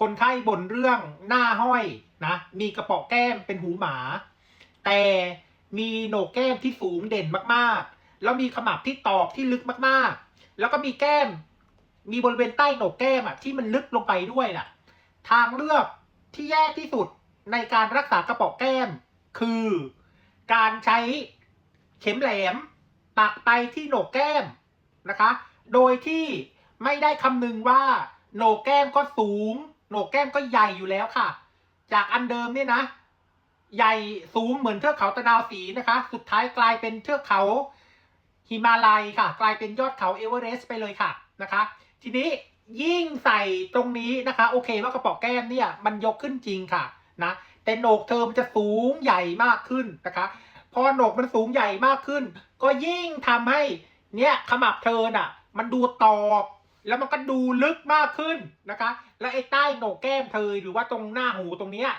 คนไข้บ่นเรื่องหน้าห้อยนะมีกระป๋อแก้มเป็นหูหมา แต่มีโหนกแก้มที่สูงเด่นมากๆ แล้วมีขมับที่ตอกที่ลึกมากๆ แล้วก็มีแก้ม มีบริเวณใต้โหนกแก้มอะที่มันลึกลงไปด้วยน่ะ ทางเลือกที่แย่ที่สุดในการรักษากระป๋อแก้ม คือ การใช้เข็มแหลมปักไปที่โหนกแก้มนะคะ โดยที่ไม่ได้คำนึงว่าโหนกแก้มก็สูง นกแก้มก็ใหญ่อยู่แล้วค่ะ จากอันเดิมเนี่ยนะ ใหญ่สูงเหมือนเทือกเขาตะนาวสีนะคะ สุดท้ายกลายเป็นเทือกเขาหิมาลัยค่ะ กลายเป็นยอดเขาเอเวอเรสต์ไปเลยค่ะนะคะ ทีนี้ยิ่งใส่ตรงนี้นะคะ โอเคว่ากระป๋อแก้มเนี่ยมันยกขึ้นจริงค่ะนะแต่โหนกเธอมันจะสูงใหญ่มากขึ้นนะคะพอโหนกมันสูงใหญ่มากขึ้น ก็ยิ่งทำให้เนี่ยขมับเธอน่ะ มันดูตอบ แล้วมันก็ดูลึกมากขึ้นนะคะ แล้วไอ้ใต้โหนกแก้มเธอหรือว่าตรงหน้าหูตรงเนี้ย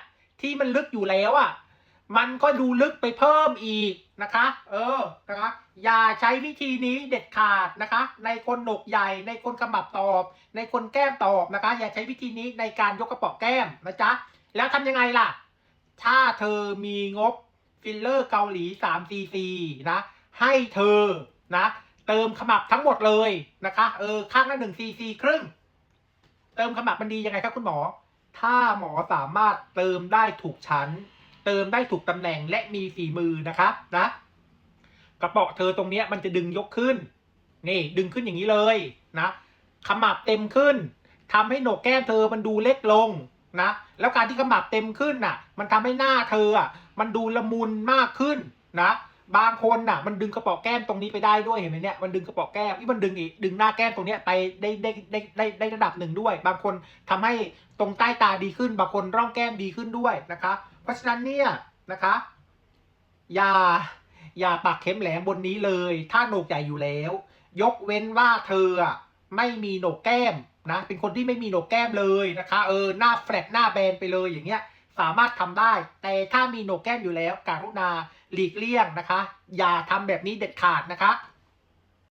ที่มันลึกอยู่แล้วอะมันก็ดูลึกไปเพิ่มอีกนะคะ เออนะคะ อย่าใช้วิธีนี้เด็ดขาดนะคะ ในคนหนกใหญ่ในคนขมับตอบ ในคนแก้มตอบนะคะ อย่าใช้วิธีนี้ในการยกกระป๋อแก้มนะจ๊ะแล้วทำยังไงล่ะ ถ้าเธอมีงบฟิลเลอร์เกาหลี 3 cc นะ ให้เธอนะ เติมขมับทั้งหมดเลยนะคะ เออ ข้างละ1 cc ครึ่ง เติมขมับมันดียังไงครับคุณหมอ ถ้าหมอสามารถเติมได้ถูกชั้น เติมได้ถูกตำแหน่งและมีฝีมือนะคะนะ กระเป๋อเธอตรงเนี้ยมันจะดึงยกขึ้น นี่ ดึงขึ้นอย่างนี้เลยนะ ขมับเต็มขึ้นทำให้โหนกแก้มเธอมันดูเล็กลงนะ แล้วการที่ขมับเต็มขึ้นน่ะ มันทำให้หน้าเธออะ มันดูละมุนมากขึ้นนะ บางคนน่ะ มันดึงกระป๋อแก้มตรงนี้ไปได้ด้วยเห็นไหมเนี่ยมันดึงกระป๋อแก้มที่มันดึงอีกดึงหน้าแก้มตรงเนี้ยไปได้ได้ได้ได้ได้ระดับหนึ่งด้วย บางคนทำให้ตรงใต้ตาดีขึ้น บางคนร่องแก้มดีขึ้นด้วยนะคะ เพราะฉะนั้นเนี่ยนะคะ อย่าอย่าปักเข็มแหลมบนนี้เลย ถ้าโหนกใหญ่อยู่แล้ว ยกเว้นว่าเธอไม่มีโหนกแก้มนะ เป็นคนที่ไม่มีโหนกแก้มเลยนะคะ เออหน้าแฟลตหน้าแบนไปเลยอย่างเงี้ย สามารถทำได้ แต่ถ้ามีโหนกแก้มอยู่แล้ว การุณาหลีกเลี่ยงนะคะ อย่าทำแบบนี้เด็ดขาดนะคะ